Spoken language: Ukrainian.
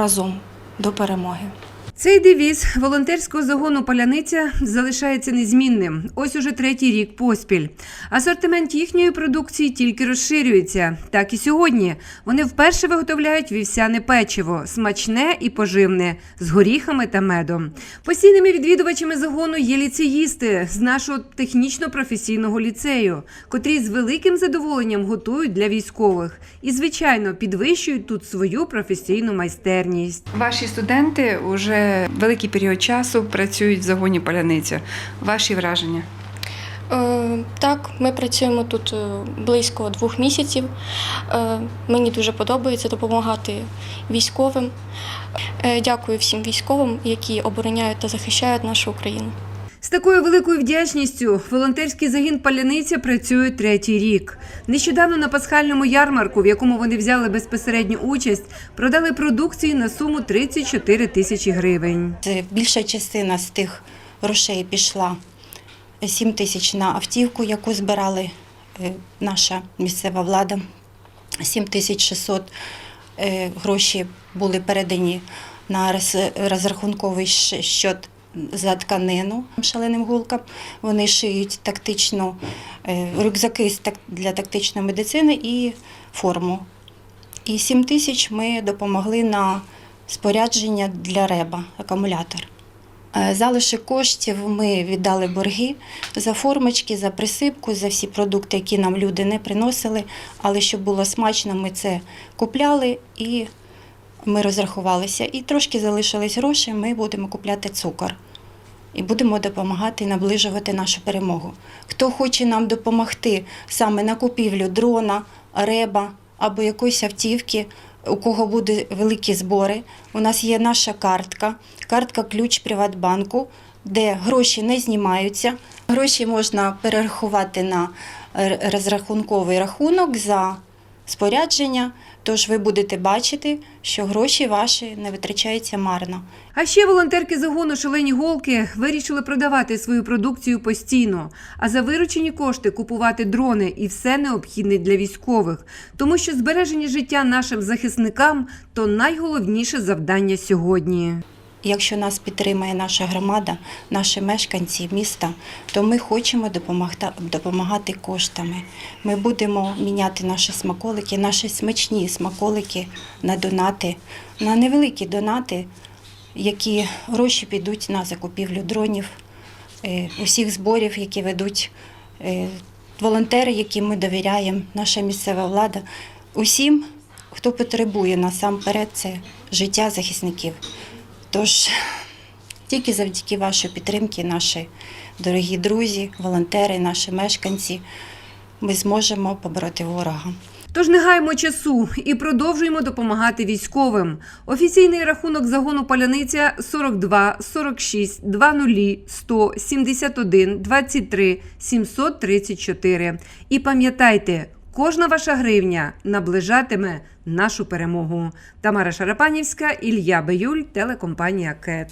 разом до перемоги. Цей девіз волонтерського загону Паляниця залишається незмінним. Ось уже третій рік поспіль. Асортимент їхньої продукції тільки розширюється. Так і сьогодні. Вони вперше виготовляють вівсяне печиво, смачне і поживне, з горіхами та медом. Постійними відвідувачами загону є ліцеїсти з нашого технічно-професійного ліцею, котрі з великим задоволенням готують для військових і, звичайно, підвищують тут свою професійну майстерність. Ваші студенти вже великий період часу працюють в загоні Паляниця. Ваші враження? Е, Так, ми працюємо тут е, близько двох місяців. Е, Мені дуже подобається допомагати військовим. Дякую всім військовим, які обороняють та захищають нашу Україну. З такою великою вдячністю волонтерський загін Паляниця працює третій рік. Нещодавно на пасхальному ярмарку, в якому вони взяли безпосередню участь, продали продукції на суму 34 тисячі гривень. Більша частина з тих грошей пішла 7 тисяч на автівку, яку збирали е, наша місцева влада. 7 тисяч 600 е, гроші були передані на розрахунковий щ- счет за тканину шаленим гулкам. Вони шиють тактично е, рюкзаки для тактичної медицини і форму. І 7 тисяч ми допомогли на спорядження для реба, акумулятор. Е, Залишок коштів ми віддали борги за формочки, за присипку, за всі продукти, які нам люди не приносили. Але щоб було смачно, ми це купляли і ми розрахувалися. І трошки залишились гроші, ми будемо купляти цукор. І будемо допомагати наближувати нашу перемогу. Хто хоче нам допомогти саме на купівлю дрона, реба або якоїсь автівки, у кого буде великі збори, у нас є наша картка, картка ключ Приватбанку, де гроші не знімаються. Гроші можна перерахувати на розрахунковий рахунок за спорядження. Тож ви будете бачити, що гроші ваші не витрачаються марно. А ще волонтерки загону Шалені голки вирішили продавати свою продукцію постійно, а за виручені кошти купувати дрони і все необхідне для військових, тому що збереження життя нашим захисникам то найголовніше завдання сьогодні. Якщо нас підтримає наша громада, наші мешканці міста, то ми хочемо допомагати, допомагати коштами. Ми будемо міняти наші смаколики, наші смачні смаколики на донати, на невеликі донати, які гроші підуть на закупівлю дронів, е, усіх зборів, які ведуть е, волонтери, яким ми довіряємо, наша місцева влада. Усім, хто потребує насамперед, це життя захисників. Тож тільки завдяки вашій підтримці, наші дорогі друзі, волонтери, наші мешканці, ми зможемо побороти ворога. Тож не гаємо часу і продовжуємо допомагати військовим. Офіційний рахунок загону Паляниця 42 46 20 100 71 23 734. І пам'ятайте, кожна ваша гривня наближатиме нашу перемогу. Тамара Шарапанівська, Ілля Беюль, телекомпанія КЕТ.